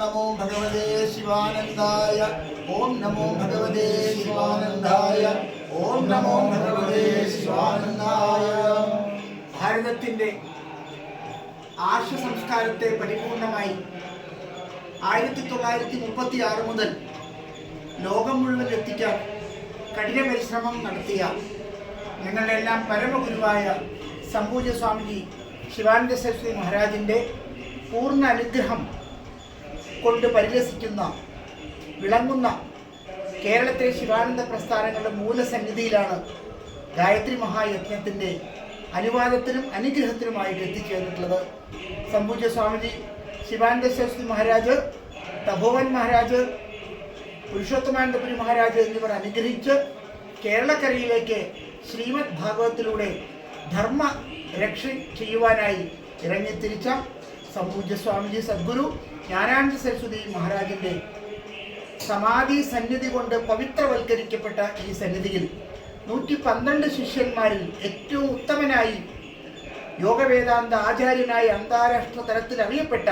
നമോ ഭഗവതേ ശിവാനന്ദായ. ഓം നമോ ഭഗവതേ ശിവാനന്ദായ. ഓം നമോ ഭഗവതേ ശിവാനന്ദായ. ഭാരതത്തിന്റെ ആർഷ സംസ്കാരത്തെ പരിപൂർണമായി ആയിരത്തി തൊള്ളായിരത്തി മുപ്പത്തി ആറ് മുതൽ ലോകം മുഴുവൻ എത്തിക്കാൻ കഠിന പരിശ്രമം നടത്തിയ ഞങ്ങളുടെയെല്ലാം പരമഗുരുവായ സമ്പൂജ്യ സ്വാമിജി ശിവാനന്ദ സരസ്വതി മഹാരാജിന്റെ പൂർണ അനുഗ്രഹം കൊണ്ട് പരിഹസിക്കുന്ന വിളങ്ങുന്ന കേരളത്തിലെ ശിവാനന്ദ പ്രസ്ഥാനങ്ങളുടെ മൂലസന്നിധിയിലാണ് ഗായത്രി മഹായജ്ഞത്തിന്റെ അനുവാദത്തിനും അനുഗ്രഹത്തിനുമായിട്ട് എത്തിച്ചേർന്നിട്ടുള്ളത്. സംപൂജ്യ സ്വാമിജി ശിവാനന്ദ സരസ്വതി മഹാരാജ് തപോവൻ മഹാരാജ് പുരുഷോത്തമാനന്ദപുരി മഹാരാജ് എന്നിവർ അനുഗ്രഹിച്ച് കേരളക്കരയിലേക്ക് ശ്രീമദ് ഭാഗവത്തിലൂടെ ധർമ്മ രക്ഷ ചെയ്യുവാനായി ഇറങ്ങിത്തിരിച്ച സംപൂജ്യ സ്വാമിജി സദ്ഗുരു ജ്ഞാനാനന്ദ സരസ്വതി മഹാരാജന്റെ സമാധി സന്നിധി കൊണ്ട് പവിത്രവൽക്കരിക്കപ്പെട്ട ഈ സന്നിധിയിൽ നൂറ്റി പന്ത്രണ്ട് ശിഷ്യന്മാരിൽ ഏറ്റവും ഉത്തമനായി യോഗവേദാന്ത ആചാര്യനായി അന്താരാഷ്ട്ര തലത്തിൽ അറിയപ്പെട്ട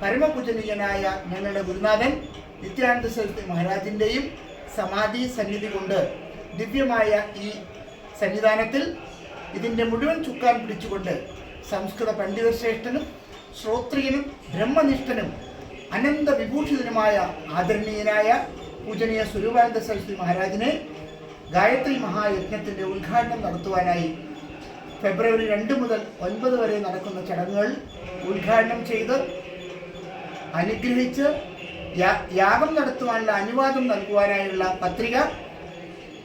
പരമപൂജനീയനായ ഞങ്ങളുടെ ഗുരുനാഥൻ നിത്യാനന്ദ സരസ്വതി മഹാരാജിന്റെയും സമാധി സന്നിധി കൊണ്ട് ദിവ്യമായ ഈ സന്നിധാനത്തിൽ ഇതിന്റെ മുഴുവൻ ചുക്കാൻ പിടിച്ചുകൊണ്ട് സംസ്കൃത പണ്ഡിതശ്രേഷ്ഠനും ശ്രോത്രിയനും ബ്രഹ്മനിഷ്ഠനും അനന്ത വിഭൂഷിതനുമായ ആദരണീയനായ പൂജനീയ സ്വരൂപാനന്ദ സരസ്വതി മഹാരാജിനെ ഗായത്രി മഹായജ്ഞത്തിന്റെ ഉദ്ഘാടനം നടത്തുവാനായി ഫെബ്രുവരി രണ്ട് മുതൽ ഒൻപത് വരെ നടക്കുന്ന ചടങ്ങുകൾ ഉദ്ഘാടനം ചെയ്ത് അനുഗ്രഹിച്ച് യാഗം നടത്തുവാനുള്ള അനുവാദം നൽകുവാനായുള്ള പത്രിക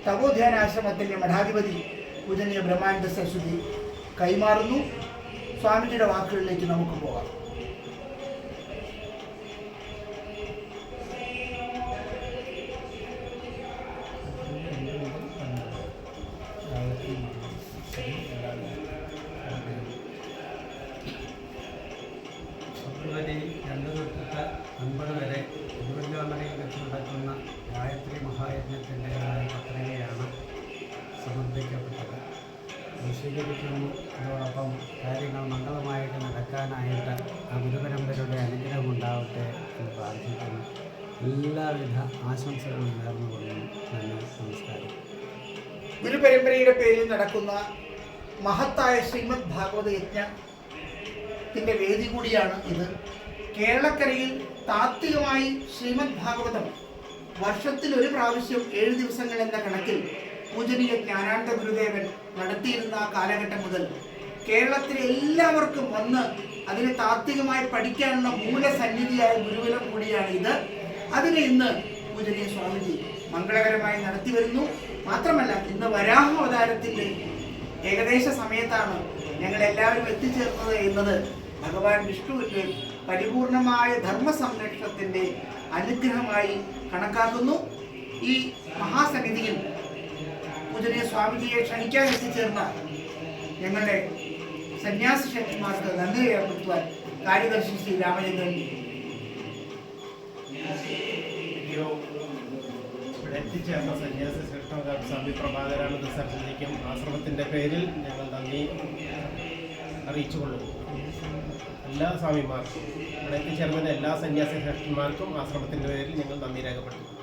തപോധ്യാനാശ്രമത്തിന്റെ മഠാധിപതി പൂജനീയ ബ്രഹ്മാനന്ദ സരസ്വതി കൈമാറുന്നു. സ്വാമിജിയുടെ വാക്കുകളിലേക്ക് നമുക്ക് പോകാം. വിശദീകരിക്കുന്നു അതോടൊപ്പം കാര്യങ്ങൾ മംഗളമായിട്ട് നടക്കാനായിട്ട് ആ ഗുരുപരമ്പരയുടെ അനുഗ്രഹം ഉണ്ടാവട്ടെ എന്ന് പ്രാർത്ഥിക്കുന്നു. എല്ലാവിധ ആശംസകളും നേർന്നുകൊള്ളുന്നു നന്ദി. നമസ്കാരം. ഗുരുപരമ്പരയുടെ പേരിൽ നടക്കുന്ന മഹത്തായ ശ്രീമദ് ഭാഗവത യജ്ഞത്തിന്റെ വേദി കൂടിയാണ് ഇത്. കേരളക്കരയിൽ താത്വികമായി ശ്രീമദ് ഭാഗവതം വർഷത്തിൽ ഒരു പ്രാവശ്യം ഏഴ് ദിവസങ്ങൾ എന്ന കണക്കിൽ പൂജനീയ ജ്ഞാനാനന്ദ ഗുരുദേവൻ നടത്തിയിരുന്ന ആ കാലഘട്ടം മുതൽ കേരളത്തിലെ എല്ലാവർക്കും വന്ന് അതിനെ താത്വികമായി പഠിക്കാനുള്ള മൂലസന്നിധിയായ ഗുരുകുലം കൂടിയാണ് ഇത്. അതിനെ ഇന്ന് പൂജനീയ സ്വാമിജി മംഗളകരമായി നടത്തി വരുന്നു. മാത്രമല്ല ഇന്ന് വരാഹ അവതാരത്തിന്റെ ഏകദേശ സമയത്താണ് ഞങ്ങൾ എല്ലാവരും എത്തിച്ചേർന്നത് എന്നത് ഭഗവാൻ വിഷ്ണുവിന്റെ പരിപൂർണമായ ധർമ്മ സംരക്ഷണത്തിന്റെ അനുഗ്രഹമായി കണക്കാക്കുന്നു. ഈ മഹാസന്നിധിയിൽ പൂജനീയ സ്വാമിജിയെ ക്ഷണിക്കാൻ എത്തിച്ചേർന്ന ഞങ്ങളുടെ സന്യാസി ശക്തിമാർക്ക് നന്ദി രേഖപ്പെടുത്തുവാൻ കാര്യദർശി ശ്രീ രാമചന്ദ്രൻ എത്തിച്ചേർന്ന സന്യാസി ശ്രേഷ്ഠ സ്വാമി പ്രഭാകരാനന്ദ സരസ്വതിക്കും ആശ്രമത്തിന്റെ പേരിൽ ഞങ്ങൾ നന്ദി അറിയിച്ചുകൊള്ളുന്നു. എല്ലാ സ്വാമിമാർക്കും ഇവിടെ എത്തിച്ചേർന്ന എല്ലാ സന്യാസി ശ്രേഷ്ഠന്മാർക്കും ആശ്രമത്തിന്റെ പേരിൽ ഞങ്ങൾ നന്ദി രേഖപ്പെടുത്തുന്നു.